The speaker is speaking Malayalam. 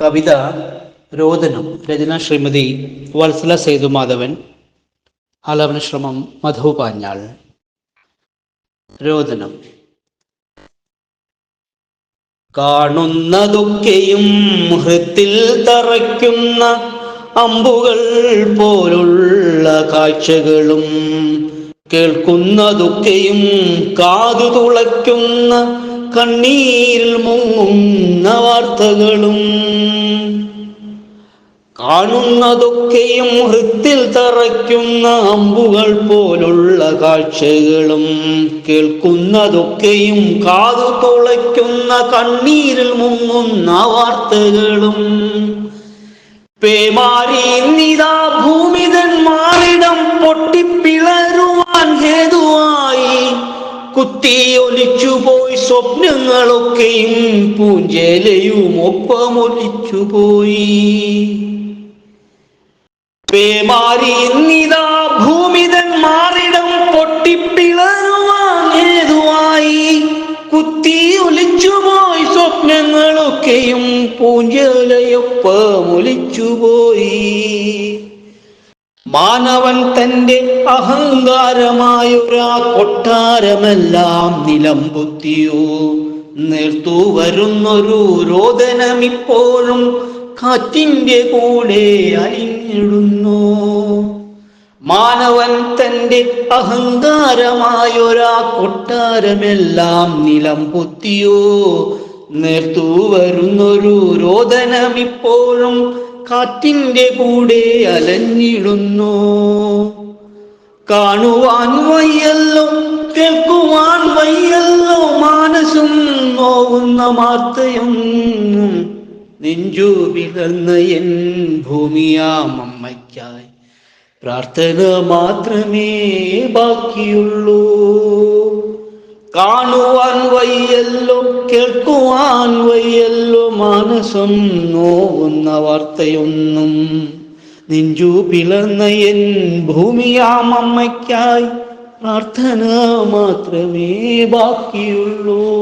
കവിത രോദനം രചന ശ്രീമതി വത്സല സേതുമാധവൻ. ആലാപന ശ്രമം മധു പാഞ്ഞാൾ. രോദനം. കാണുന്നതൊക്കെയും ഹൃത്തിൽ തറയ്ക്കുന്ന അമ്പുകൾ പോലുള്ള കാഴ്ചകളും കേൾക്കുന്നതൊക്കെയും കാതു തുളയ്ക്കുന്ന കണ്ണീരിൽ മുങ്ങുന്ന വാർത്തകളും കാണുന്നതൊക്കെയും ഹൃത്തിൽ തറയ്ക്കുന്ന അമ്പുകൾ പോലുള്ള കാഴ്ചകളും കേൾക്കുന്നതൊക്കെയും കാതു തുളയ്ക്കുന്ന കണ്ണീരിൽ മുങ്ങുന്ന വാർത്തകളും. പേമാരി നിതാ ഭൂമിതന്മാരിടം പൊട്ടിപ്പിളരുവാൻ ഹേതുവായി. കുത്തി ഒലിച്ചുപോയി സ്വപ്നങ്ങളൊക്കെയും പൂഞ്ചേലയും ഒപ്പമൊലിച്ചുപോയി പേമാരിന്നിതാ ഭൂമിതൻ മാറിടം ഹേതുവായി കുത്തി ഒലിച്ചുപോയി സ്വപ്നങ്ങളൊക്കെയും പൂഞ്ചലയൊപ്പമൊലിച്ചുപോയി മാനവൻ തന്റെ അഹങ്കാരമായൊരാ കൊട്ടാരമെല്ലാം വരുന്നൊരു രോദനമിപ്പോഴും കാറ്റിന്റെ കൂടെ അലിഞ്ഞിടുന്നു. മാനവൻ തന്റെ അഹങ്കാരമായൊരാ കൊട്ടാരമെല്ലാം നിലം പൊത്തിയോ? നേർത്തു വരുന്നൊരു രോദനം ഇപ്പോഴും കാറ്റിന്റെ കൂടെ അലഞ്ഞിടുന്നു. കാണുവാൻ വയ്യല്ലോ കേൾക്കുവാൻ വയ്യല്ലോ മാനസും നോവുന്ന മാർത്തയും നെഞ്ചു പിളർന്ന എൻ ഭൂമിയാമ്മയ്ക്കായി പ്രാർത്ഥന മാത്രമേ ബാക്കിയുള്ളൂ. കാണുവാൻ വയ്യല്ലോ കേൾക്കുവാൻ വയ്യല്ലോ മാനസം നോവുന്ന വാർത്തയൊന്നും. നെഞ്ചു പിളർന്ന എൻ ഭൂമിയാമ്മയ്ക്കായി പ്രാർത്ഥന മാത്രമേ ബാക്കിയുള്ളൂ.